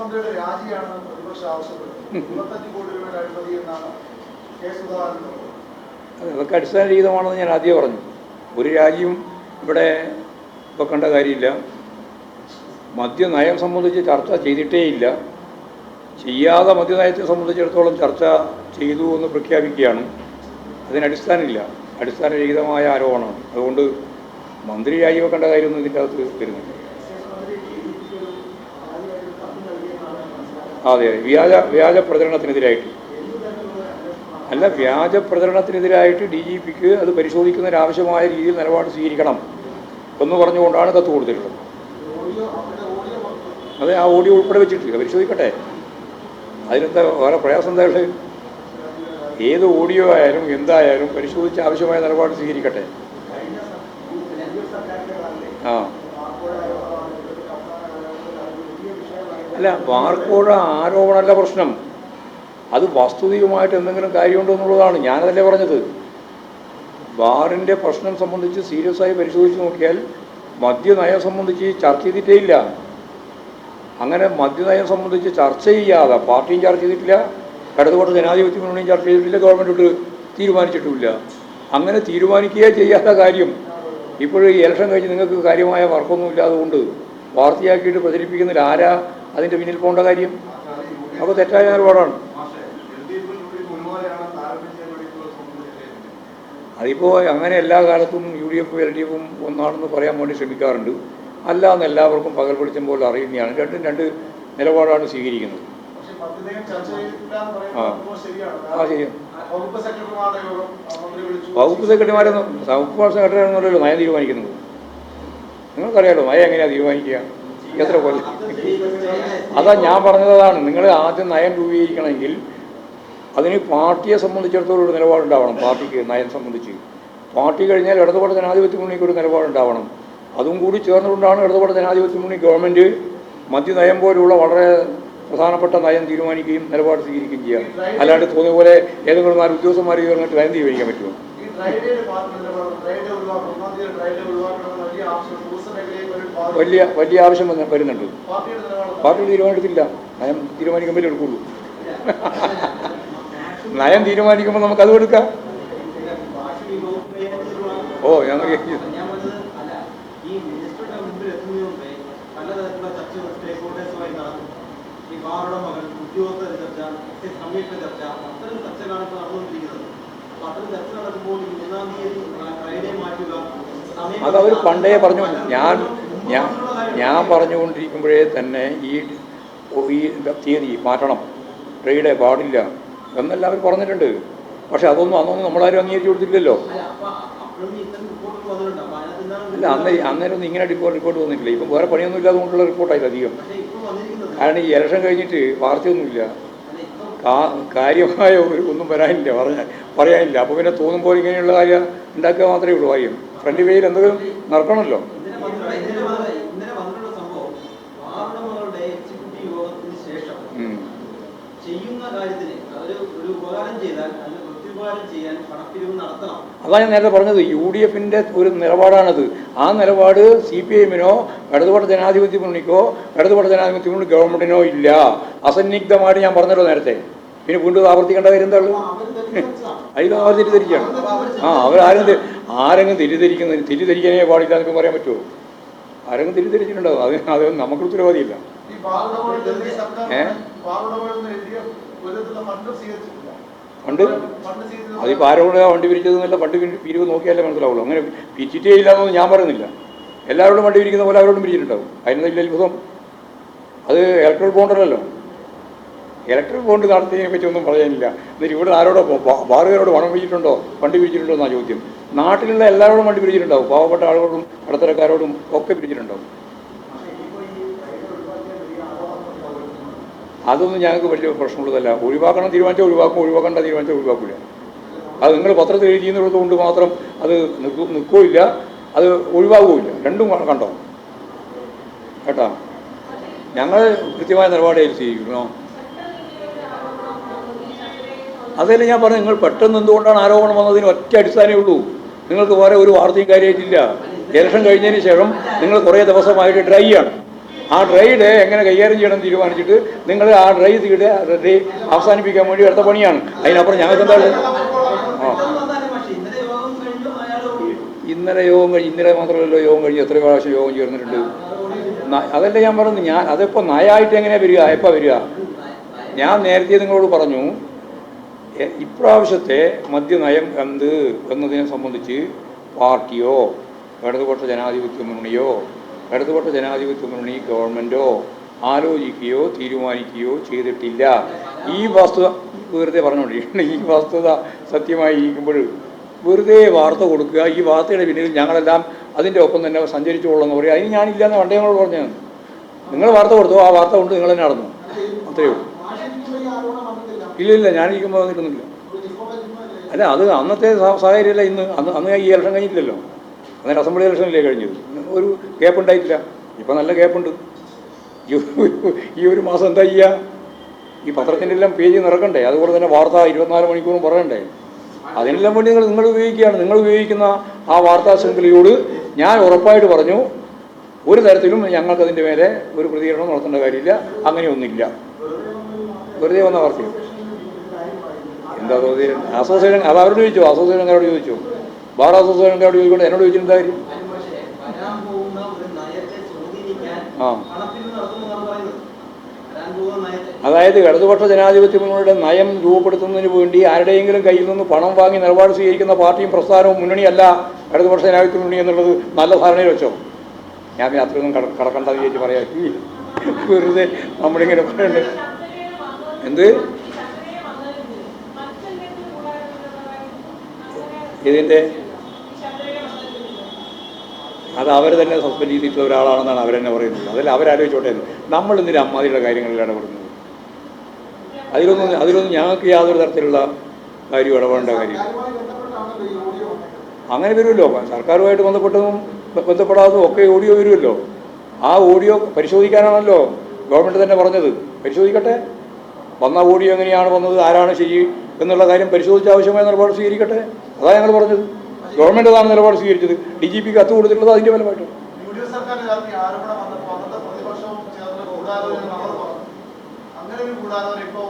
മന്ത്രിയുടെ രാജിയാണ് പ്രതിപക്ഷം ആവശ്യപ്പെടുന്നത് ഇരുപത്തഞ്ച് കോടി രൂപയുടെ അഴിമതി എന്നാണ് കെ സുധാകരൻ അതൊക്കെ അടിസ്ഥാനരഹിതമാണെന്ന് ഞാൻ ആദ്യം പറഞ്ഞു. ഒരു രാജ്യം ഇവിടെ വെക്കേണ്ട കാര്യമില്ല. മദ്യനയം സംബന്ധിച്ച് ചർച്ച ചെയ്തിട്ടേ ഇല്ല ചെയ്യാതെ മദ്യനയത്തെ സംബന്ധിച്ചിടത്തോളം ചർച്ച ചെയ്തു എന്ന് പ്രഖ്യാപിക്കുകയാണ്. അതിനടിസ്ഥാനമില്ല അടിസ്ഥാനരഹിതമായ ആരോപണമാണ്. അതുകൊണ്ട് മന്ത്രി രാജിവെക്കേണ്ട കാര്യമൊന്നും ഇതിന്റെ അകത്ത് വരുന്നില്ല. അതെ വ്യാജ വ്യാജ പ്രചരണത്തിനെതിരായിട്ട്. അല്ല വ്യാജ പ്രചരണത്തിനെതിരായിട്ട് ഡി ജി പിക്ക് അത് പരിശോധിക്കുന്നതിന് ആവശ്യമായ രീതിയിൽ നിലപാട് സ്വീകരിക്കണം എന്ന് പറഞ്ഞുകൊണ്ടാണ് കത്ത് കൊടുത്തിട്ടുള്ളത്. അതെ ആ ഓഡിയോ ഉൾപ്പെടെ വെച്ചിട്ടില്ല പരിശോധിക്കട്ടെ. അതിനെന്താ വേറെ പ്രയാസം എന്താ ഏത് ഓഡിയോ ആയാലും എന്തായാലും പരിശോധിച്ച് ആവശ്യമായ നിലപാട് സ്വീകരിക്കട്ടെ. ആ. അല്ല വാർക്കോഴ ആരോപണമല്ല പ്രശ്നം. അത് വസ്തുതയുമായിട്ട് എന്തെങ്കിലും കാര്യമുണ്ടോ എന്നുള്ളതാണ്. ഞാനതല്ലേ പറഞ്ഞത്. ബാറിന്റെ പ്രശ്നം സംബന്ധിച്ച് സീരിയസ് ആയി പരിശോധിച്ച് നോക്കിയാൽ മദ്യനയം സംബന്ധിച്ച് ചർച്ച ചെയ്തിട്ടേ ഇല്ല അങ്ങനെ മദ്യനയം സംബന്ധിച്ച് ചർച്ച ചെയ്യാതെ പാർട്ടിയും ചർച്ച ചെയ്തിട്ടില്ല ഇടതുപക്ഷ ജനാധിപത്യ മുന്നണിയും ചർച്ച ചെയ്തിട്ടില്ല ഗവൺമെന്റ് തീരുമാനിച്ചിട്ടുമില്ല അങ്ങനെ തീരുമാനിക്കുകയേ ചെയ്യാത്ത കാര്യം. ഇപ്പോഴും ഇലക്ഷൻ കഴിഞ്ഞ് നിങ്ങൾക്ക് കാര്യമായ വർക്കൊന്നും ഇല്ലാതുകൊണ്ട് വാർത്തയാക്കിയിട്ട് പ്രചരിപ്പിക്കുന്നതിൽ ആരാ അതിന്റെ പിന്നിൽ പോകേണ്ട കാര്യം അപ്പോൾ തെറ്റായ നിലപാടാണ് അതിപ്പോ അങ്ങനെ എല്ലാ കാലത്തും യു ഡി എഫും എൽ ഡി എഫും ഒന്നാണെന്ന് പറയാൻ വേണ്ടി ശ്രമിക്കാറുണ്ട്. അല്ല എന്ന് എല്ലാവർക്കും പകൽ വെളിച്ചം പോലെ അറിയുന്നതാണ്. രണ്ടും രണ്ട് നിലപാടാണ് സ്വീകരിക്കുന്നത്. ആ. ആ വകുപ്പ് സെക്രട്ടറിമാരെ വകുപ്പ് സെക്രട്ടറി എന്നല്ലോ നയം തീരുമാനിക്കുന്നത്. നിങ്ങൾക്കറിയാലോ നയം എങ്ങനെയാണ് തീരുമാനിക്കുക? എത്ര കൊല്ലം? അതാ ഞാൻ പറഞ്ഞതാണ് നിങ്ങൾ ആദ്യം നയം രൂപീകരിക്കണമെങ്കിൽ അതിന് പാർട്ടിയെ സംബന്ധിച്ചിടത്തോളം ഒരു നിലപാടുണ്ടാവണം. പാർട്ടിക്ക് നയം സംബന്ധിച്ച്. പാർട്ടി കഴിഞ്ഞാൽ ഇടതുപക്ഷ ജനാധിപത്യ മുന്നണിക്ക് ഒരു നിലപാടുണ്ടാവണം. അതും കൂടി ചേർന്നുകൊണ്ടാണ് ഇടതുപക്ഷ ജനാധിപത്യ മുന്നണി ഗവൺമെന്റ് മദ്യനയം പോലുള്ള വളരെ പ്രധാനപ്പെട്ട നയം തീരുമാനിക്കുകയും നിലപാട് സ്വീകരിക്കുകയും ചെയ്യുക അല്ലാണ്ട് തോന്നിയ പോലെ ഏതെങ്കിലും നാല് ഉദ്യോഗസ്ഥന്മാർ ചേർന്നിട്ട് നയം തീരുമാനിക്കാൻ പറ്റുമോ? വലിയ വലിയ ആവശ്യം വന്ന് വരുന്നുണ്ട്. പാർട്ടിയുടെ തീരുമാനിച്ചിട്ടില്ല നയം തീരുമാനിക്കുമ്പോഴേ എടുക്കുള്ളൂ. നയം തീരുമാനിക്കുമ്പോൾ നമുക്ക് അത് എടുക്കാം. ഓ ഞങ്ങൾ ഞാൻ പറഞ്ഞത് ഈ മകൾ ചർച്ച ചർച്ച അത്തരം ചർച്ചകളാണ് ഇപ്പോൾ നടന്നുകൊണ്ടിരിക്കുന്നത്. അത്തരം ചർച്ച നടക്കുമ്പോൾ മൂന്നാം തീയതി ഫ്രൈഡേ മാറ്റുക പണ്ടേ പറഞ്ഞു ഞാൻ ഞാൻ ഞാൻ പറഞ്ഞുകൊണ്ടിരിക്കുമ്പോഴേ തന്നെ ഈ ഈ തീയതി മാറ്റണം. ട്രേഡ് പാടില്ല എന്നെല്ലാവരും പറഞ്ഞിട്ടുണ്ട്. പക്ഷെ അതൊന്നും അന്നൊന്നും നമ്മളാരും അംഗീകരിച്ചു കൊടുത്തില്ലല്ലോ അല്ല അന്ന് അന്നേരം ഒന്നും ഇങ്ങനെ റിപ്പോർട്ട് റിപ്പോർട്ട് വന്നിട്ടില്ല. ഇപ്പം വേറെ പണിയൊന്നും ഇല്ലാതെ കൊണ്ടുള്ള റിപ്പോർട്ടായില്ല അധികം. കാരണം ഈ ഇലക്ഷൻ കഴിഞ്ഞിട്ട് വാർത്തയൊന്നുമില്ല. കാര്യമായ ഒരു ഒന്നും വരാനില്ല. പറഞ്ഞ പറയാനില്ല. അപ്പോൾ പിന്നെ തോന്നുമ്പോൾ ഇങ്ങനെയുള്ള കാര്യം ഉണ്ടാക്കുക മാത്രമേ ഉള്ളൂ. കാര്യം. ഫ്രണ്ട് പേജിൽ എന്തെങ്കിലും നടക്കണമല്ലോ ഇന്നലെ വന്നിട്ടുള്ള ഇന്നലെ വന്ന ഇന്നലെ വന്നിട്ടുള്ള സംഭവം വാർഡമകളുടെ എക്സിക്യൂട്ടീവ് യോഗത്തിന് ശേഷം ഉം. ചെയ്യുന്ന കാര്യത്തിന് അവർ ഒരു ഉപകാരം ചെയ്താൽ അതിന് പ്രത്യുപകാരം ചെയ്യാൻ പണപ്പിരിവ് നടത്തണം. അതാണ് ഞാൻ നേരത്തെ പറഞ്ഞത്. യു ഡി എഫിന്റെ ഒരു നിലപാടാണത്. ആ നിലപാട് സി പി എമ്മിനോ ഇടതുപക്ഷ ജനാധിപത്യ മുന്നണിക്കോ ഇടതുപക്ഷ ജനാധിപത്യ മുന്നണി ഗവൺമെന്റിനോ ഇല്ല. അസന്നിഗ്ധമായിട്ട് ഞാൻ പറഞ്ഞല്ലോ നേരത്തെ. പിന്നെ വീണ്ടും ആവർത്തിക്കേണ്ട കാര്യം എന്താ തെറ്റിദ്ധരിച്ചതാണ്. അതിൽ അവർ തെറ്റിദ്ധരിക്കുകയാണ്. ആ അവരാരും ആരെങ്കിലും തെറ്റിദ്ധരിക്കുന്ന തെറ്റിദ്ധരിക്കാനേ പാടില്ല എന്നൊക്കെ പറയാൻ പറ്റുമോ? ആരെങ്കിലും തെറ്റിദ്ധരിച്ചിട്ടുണ്ടാവും. അത് അത് നമുക്ക് ഉത്തരവാദിയില്ല. ഈ സ്വീകരിച്ചത് അതിപ്പോൾ ആരോട് വണ്ടി പിരിച്ചതെന്നല്ല പണ്ട് പിരി- പിരിവ് നോക്കിയാലേ മനസ്സിലാവുള്ളൂ. അങ്ങനെ പിരിച്ചിട്ടേ ഇല്ല എന്നൊന്നും ഞാൻ പറയുന്നില്ല. എല്ലാവരോടും വണ്ടി പിരിക്കുന്ന പോലെ അവരോടും പിരിച്ചിട്ടുണ്ടാവും അതിന് വലിയ അത്ഭുതം? അത് ഇലക്ട്രിക് ബോണ്ടല്ലല്ലോ ഇലക്ട്രിക് ബോണ്ട് നടത്തിയതിനെ പറ്റി ഒന്നും പറയാനില്ല. എന്നിട്ട് ഇവിടെ ആരോടോ ബാറുകാരോട് പണം പിരിച്ചിട്ടുണ്ടോ വണ്ടി പിരിച്ചിട്ടുണ്ടോ എന്നാണ് ചോദ്യം. നാട്ടിലുള്ള എല്ലാവരോടും വണ്ടി പിരിച്ചിട്ടുണ്ടാവും പാവപ്പെട്ട ആളുകളോടും ഇടത്തരക്കാരോടും ഒക്കെ പിരിച്ചിട്ടുണ്ടാവും അതൊന്നും ഞങ്ങൾക്ക് വലിയ പ്രശ്നമുള്ളതല്ല. ഒഴിവാക്കണം തീരുമാനിച്ചാൽ ഒഴിവാക്കും ഒഴിവാക്കേണ്ട തീരുമാനിച്ചാൽ ഒഴിവാക്കില്ല അത് നിങ്ങൾ പത്രത്തിൽ എഴുതിയെന്നുള്ളത് കൊണ്ട് മാത്രം അത് നിൽക്കു നിൽക്കുകയില്ല അത് ഒഴിവാകുകയില്ല രണ്ടും കണ്ടോ? കേട്ടാ? ഞങ്ങൾ കൃത്യമായ നിലപാടിൽ സ്വീകരിക്കണോ അതല്ല ഞാൻ പറഞ്ഞു നിങ്ങൾ പെട്ടെന്ന് എന്തുകൊണ്ടാണ് ആരോപണം വന്നതിന് ഒറ്റ അടിസ്ഥാനമേ ഉള്ളൂ. നിങ്ങൾക്ക് വേറെ ഒരു വാർത്തയും കാര്യമായിട്ടില്ല. ഇലക്ഷൻ കഴിഞ്ഞതിന് ശേഷം നിങ്ങൾ കുറേ ദിവസമായിട്ട് ഡ്രൈ ആണ്. ആ ഡ്രൈഡ് എങ്ങനെ കൈകാര്യം ചെയ്യണം തീരുമാനിച്ചിട്ട് നിങ്ങൾ ആ ഡ്രൈ ഡ്രൈ അവസാനിപ്പിക്കാൻ വേണ്ടി എടുത്ത പണിയാണ്. അതിനപ്പുറം ഞങ്ങൾക്ക് എന്താണ്? ആ. ഇന്നലെ യോഗം കഴിഞ്ഞു ഇന്നലെ മാത്രമല്ലല്ലോ യോഗം കഴിഞ്ഞ് എത്ര പ്രാവശ്യം യോഗം ചേർന്നിട്ടുണ്ട്. അതല്ല ഞാൻ പറഞ്ഞു ഞാൻ അതിപ്പോൾ നയായിട്ട് എങ്ങനെ വരിക? എപ്പോൾ വരിക? ഞാൻ നേരത്തെ നിങ്ങളോട് പറഞ്ഞു ഇപ്രാവശ്യത്തെ മദ്യനയം എന്ത് എന്നതിനെ സംബന്ധിച്ച് പാർട്ടിയോ ഇടതുപക്ഷ ജനാധിപത്യ മുന്നണിയോ ഇടതുപക്ഷ ജനാധിപത്യ മുന്നണി ഗവൺമെന്റോ ആലോചിക്കുകയോ തീരുമാനിക്കുകയോ ചെയ്തിട്ടില്ല. ഈ വസ്തുത വെറുതെ പറഞ്ഞുകൊണ്ടിരിക്കുകയാണ്. ഈ വസ്തുത സത്യമായി ഇരിക്കുമ്പോൾ വെറുതെ വാർത്ത കൊടുക്കുക. ഈ വാർത്തയുടെ പിന്നിൽ ഞങ്ങളെല്ലാം അതിന്റെ ഒപ്പം തന്നെ സഞ്ചരിച്ചു കൊള്ളുന്ന പറയുക. അതിന് ഞാനില്ല എന്ന് പണ്ടേ ഞങ്ങളോട് പറഞ്ഞത് നിങ്ങൾ വാർത്ത കൊടുത്തു ആ വാർത്ത കൊണ്ട് നിങ്ങൾ തന്നെ നടന്നു. അത്രയേ ഇല്ല ഇല്ല ഞാനിരിക്കുമ്പോൾ നിൽക്കുന്നില്ല അല്ല അത് അന്നത്തെ സാഹചര്യമല്ല ഇന്ന്. അന്ന് അന്ന് ഈ ഇലക്ഷൻ കഴിഞ്ഞിട്ടില്ലല്ലോ. അന്നേരം അസംബ്ലി ഇലക്ഷനിലേ കഴിഞ്ഞത്? ഒരു ഗ്യാപ്പ് ഉണ്ടായിട്ടില്ല. ഇപ്പം നല്ല ഗ്യാപ്പുണ്ട് ഈ ഒരു- മാസം എന്താ ചെയ്യുക ഈ പത്രത്തിന്റെ എല്ലാം പേജ് നിറക്കണ്ടേ? അതുപോലെ തന്നെ വാർത്ത ഇരുപത്തിനാല് മണിക്കൂറും പറയണ്ടേ? അതിനെല്ലാം വേണ്ടി നിങ്ങൾ നിങ്ങൾ ഉപയോഗിക്കുകയാണ്. നിങ്ങൾ ഉപയോഗിക്കുന്ന ആ വാർത്താ ശൃംഖലയോട് ഞാൻ ഉറപ്പായിട്ട് പറഞ്ഞു ഒരു തരത്തിലും ഞങ്ങൾക്ക് അതിന്റെ മേലെ ഒരു പ്രതികരണം നടത്തേണ്ട കാര്യമില്ല. അങ്ങനെയൊന്നുമില്ല വെറുതെ വന്ന വാർത്തയും. എന്താ അസോസിയേഷൻ അത് അവരോട് ചോദിച്ചു? അസോസിയേഷൻകാരോട് ചോദിച്ചു? ബാർ അസോസിയേഷൻകാരോട് ചോദിക്കൊണ്ട് എന്നോട് ചോദിച്ചിട്ടുണ്ടായിരുന്നു വരാൻ പോകുന്ന ഒരു നയത്തെ സ്വാധീനിക്കാൻ പണപ്പിരിവ് നടത്തുമെന്നാണ് പറയുന്നത്. അതായത് ഇടതുപക്ഷ ജനാധിപത്യ മുന്നണിയുടെ നയം രൂപപ്പെടുത്തുന്നതിന് വേണ്ടി ആരുടെയെങ്കിലും കയ്യിൽ നിന്ന് പണം വാങ്ങി നിലപാട് സ്വീകരിക്കുന്ന പാർട്ടിയും പ്രസ്ഥാനവും മുന്നണിയല്ല ഇടതുപക്ഷ ജനാധിപത്യ മുന്നണി എന്നുള്ളത് നല്ല ധാരണയിൽ വെച്ചോ? ഞാൻ പിന്നെ അത്രയൊന്നും കട കടക്കണ്ടെന്ന് ചോദിച്ച് പറയാം. വെറുതെ നമ്മളിങ്ങനെ പറയണ്ടേ. എന്ത്? ഇതിന്റെ അത് അവർ തന്നെ സസ്പെൻഡ് ചെയ്തിട്ടുള്ള ഒരാളാണെന്നാണ് അവരെന്നെ പറയുന്നത്. അതിൽ അവരാലോചിച്ചോട്ടെ. നമ്മൾ എന്തിനാ അമ്മാതിയുടെ കാര്യങ്ങളിൽ ഇടപെടുന്നത്? അതിലൊന്നും അതിലൊന്നും ഞങ്ങൾക്ക് യാതൊരു തരത്തിലുള്ള കാര്യം ഇടപെടേണ്ട കാര്യം അങ്ങനെ വരുമല്ലോ. സർക്കാരുമായിട്ട് ബന്ധപ്പെട്ടതും ബന്ധപ്പെടാതും ഒക്കെ ഓഡിയോ വരുമല്ലോ. ആ ഓഡിയോ പരിശോധിക്കാനാണല്ലോ ഗവൺമെന്റ് തന്നെ പറഞ്ഞത്. പരിശോധിക്കട്ടെ. വന്ന ഓഡിയോ എങ്ങനെയാണ് വന്നത്? ആരാണ് ശരി എന്നുള്ള കാര്യം പരിശോധിച്ച ആവശ്യമായ നിലപാട് സ്വീകരിക്കട്ടെ. അതാണ് ഞങ്ങൾ പറഞ്ഞത്. ഗവൺമെന്റ് അതാണ് നിലപാട് സ്വീകരിച്ചത്. ഡി ജി പിക്ക് കത്ത് കൊടുത്തിട്ടുള്ളത് അതിന്റെ ഫലമായിട്ട് യു ഡി എഫ് സർക്കാരിന്റെ കാലത്ത് ഈ ആരോപണം വന്നപ്പോൾ അന്നത്തെ പ്രതിപക്ഷവും ചേർന്ന് ഗൂഢാലോചന നമ്മൾ പറഞ്ഞു. അങ്ങനെ ഒരു ഗൂഢാലോചന ഇപ്പോ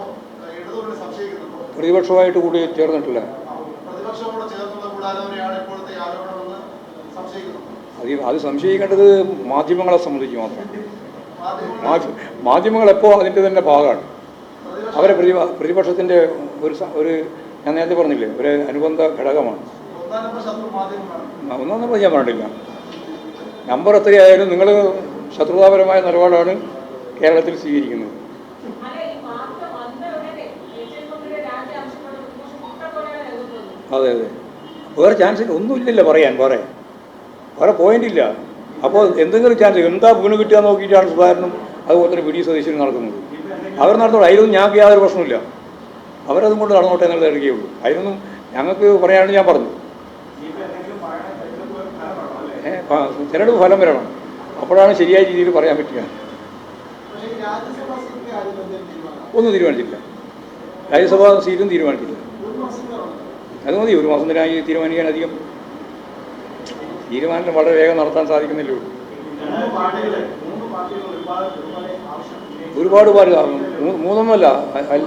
ഇടതുകൊണ്ട് സംശയിക്കുന്നുണ്ടോ? പ്രതിപക്ഷമായിട്ട് കൂടി ചേർന്നിട്ടില്ല. അത് സംശയിക്കേണ്ടത് മാധ്യമങ്ങളെ സംബന്ധിച്ച് മാത്രം. മാധ്യമങ്ങൾ എപ്പോ അതിന്റെ എപ്പോൾ അതിന്റെ തന്നെ ഭാഗമാണ്. അവരെ പ്രതിപക്ഷത്തിന്റെ പ്രതിപക്ഷത്തിന്റെ ഒരു ഒരു ഞാൻ നേരത്തെ പറഞ്ഞില്ലേ ഒരു അനുബന്ധ ഘടകമാണ്. ഒന്നാം നമ്പർ ശത്രു മാധ്യമങ്ങളാണ്. ന- ഒന്നാം നമ്പർ ഞാൻ പറഞ്ഞില്ല നമ്പർ എത്രയായാലും നിങ്ങൾ ശത്രുതാപരമായ നിലപാടാണ് കേരളത്തിൽ സ്വീകരിക്കുന്നത്. അതെ അതെ. വേറെ ചാൻസ് ഒന്നുമില്ലല്ലോ പറയാൻ വേറെ. വേറെ പോയിന്റ് ഇല്ല. അപ്പോൾ എന്തെങ്കിലും ചാൻസ് എന്താ വീണ് കിട്ടുക നോക്കിയിട്ടാണ് സുധാകരനും അതുപോലെ തന്നെ വി ഡി നടക്കുന്നത്. അവർ നടത്തോളൂ അതിലൊന്നും ഞങ്ങൾക്ക് യാതൊരു പ്രശ്നമില്ല അവരതും കൊണ്ട് നടന്നോട്ടെ എന്നുള്ളത് എടുക്കുകയുള്ളൂ അതിനൊന്നും ഞങ്ങൾക്ക് പറയാനാണ് ഞാൻ പറഞ്ഞു ഏ, ആ, തിരഞ്ഞെടുപ്പ് ഫലം വരണം. അപ്പോഴാണ് ശരിയായ രീതിയിൽ പറയാൻ പറ്റുക. ഒന്നും തീരുമാനിച്ചില്ല രാജ്യസഭാ സീറ്റും തീരുമാനിച്ചില്ല അത് മതി ഒരു മാസം തന്നെ തീരുമാനിക്കാൻ അധികം. തീരുമാനം വളരെ വേഗം നടത്താൻ സാധിക്കുന്നില്ല ഒരുപാട് പാർട്ടി മൂന്നൊന്നുമല്ല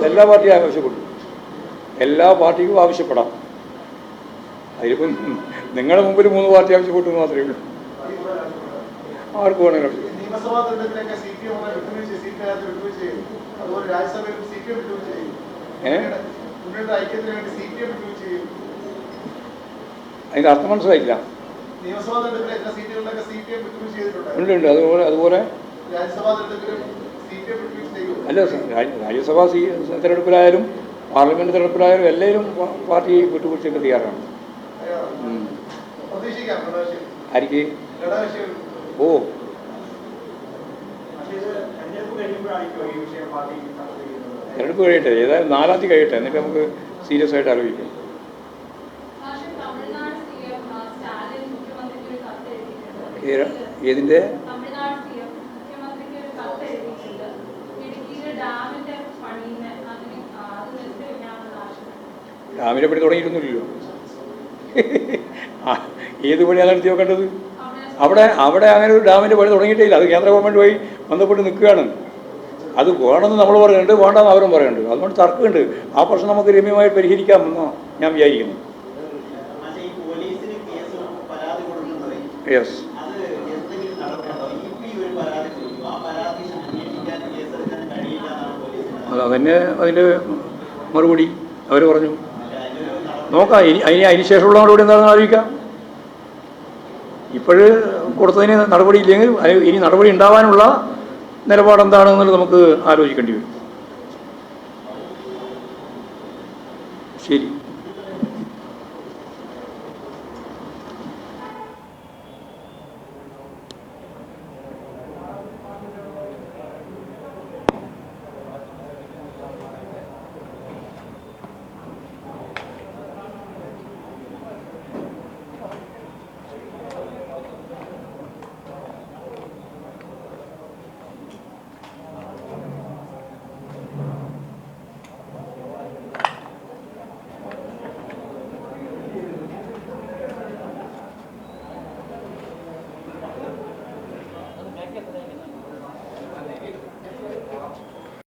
എല്ലാ പാർട്ടിയും ആവശ്യപ്പെട്ടു. എല്ലാ പാർട്ടിക്കും ആവശ്യപ്പെടാം. അതിലിപ്പം നിങ്ങളുടെ മുമ്പിൽ മൂന്ന് പാർട്ടി ആവശ്യപ്പെട്ടു എന്ന് മാത്രമേ ഉള്ളൂ. ആർക്ക് വേണമെങ്കിലും ആവശ്യപ്പെടാം. നിയമസഭാ തെരഞ്ഞെടുപ്പിലൊക്കെ സി പി എം വിട്ടുവീഴ്ച സി പി ഐ വിട്ടുവീഴ്ച ചെയ്യും. അതുപോലെ രാജ്യസഭയിലും സി പി എം വിട്ടുവീഴ്ച ചെയ്യും. ഏ? മുന്നണിയുടെ ഐക്യത്തിന് വേണ്ടി സി പി എം വിട്ടുവീഴ്ച ചെയ്യും. അതിന്റെ അർത്ഥം മനസ്സിലായില്ല നിയമസഭാ തെരഞ്ഞെടുപ്പിലെ എല്ലാ സീറ്റുകളിലൊക്കെ സി പി എം വിട്ടുവീഴ്ച ചെയ്തിട്ടുണ്ട്. ഉണ്ട് ഉണ്ട്. അതുപോലെ അതുപോലെ? രാജ്യസഭാ തെരഞ്ഞെടുപ്പിലും അല്ല രാജ്യസഭാ സീ തിരഞ്ഞെടുപ്പിലായാലും പാർലമെന്റ് തിരഞ്ഞെടുപ്പിലായാലും എല്ലാവരും പാർട്ടി വിട്ടുവീഴ്ചയ്ക്ക് തയ്യാറാണ്. ഉം. ഓ. തിരഞ്ഞെടുപ്പ് കഴിയട്ടെ ഏതായാലും നാലാം തീയതി കഴിയട്ടെ എന്നിട്ട് നമുക്ക് സീരിയസ് ആയിട്ട് ആലോചിക്കാം. ഏതിന്റെ ഏതിന്റെ? രാവിലെ പണി തുടങ്ങിയിരുന്നില്ലല്ലോ ഏത് പണിയാണ് നടത്തി വെക്കേണ്ടത് അവിടെ അവിടെ അങ്ങനെ ഒരു ഡാമിന്റെ പണി തുടങ്ങിയിട്ടില്ല. അത് കേന്ദ്ര ഗവൺമെന്റ് വഴി ബന്ധപ്പെട്ട് നിൽക്കുകയാണ്. അത് വേണമെന്ന് നമ്മൾ പറയുന്നുണ്ട് വേണ്ടെന്ന് അവരും പറയുന്നുണ്ട്. അതുകൊണ്ട് തർക്കമുണ്ട്. ആ പ്രശ്നം നമുക്ക് രമ്യമായി പരിഹരിക്കാമെന്നോ ഞാൻ വിചാരിക്കുന്നു. യെസ് അത് അതന്നെ അതിന്റെ മറുപടി അവർ പറഞ്ഞു. നോക്കാം. ഇനി അതിന് അതിന് ശേഷമുള്ള മറുപടി എന്താണെന്ന് ആലോചിക്കാം. ഇപ്പോഴ് കൊടുത്തതിന് നടപടിയില്ലെങ്കിൽ ഇനി നടപടി ഉണ്ടാവാനുള്ള നിലപാട് എന്താണെന്നുള്ളത് നമുക്ക് ആലോചിക്കേണ്ടി വരും. ശരി.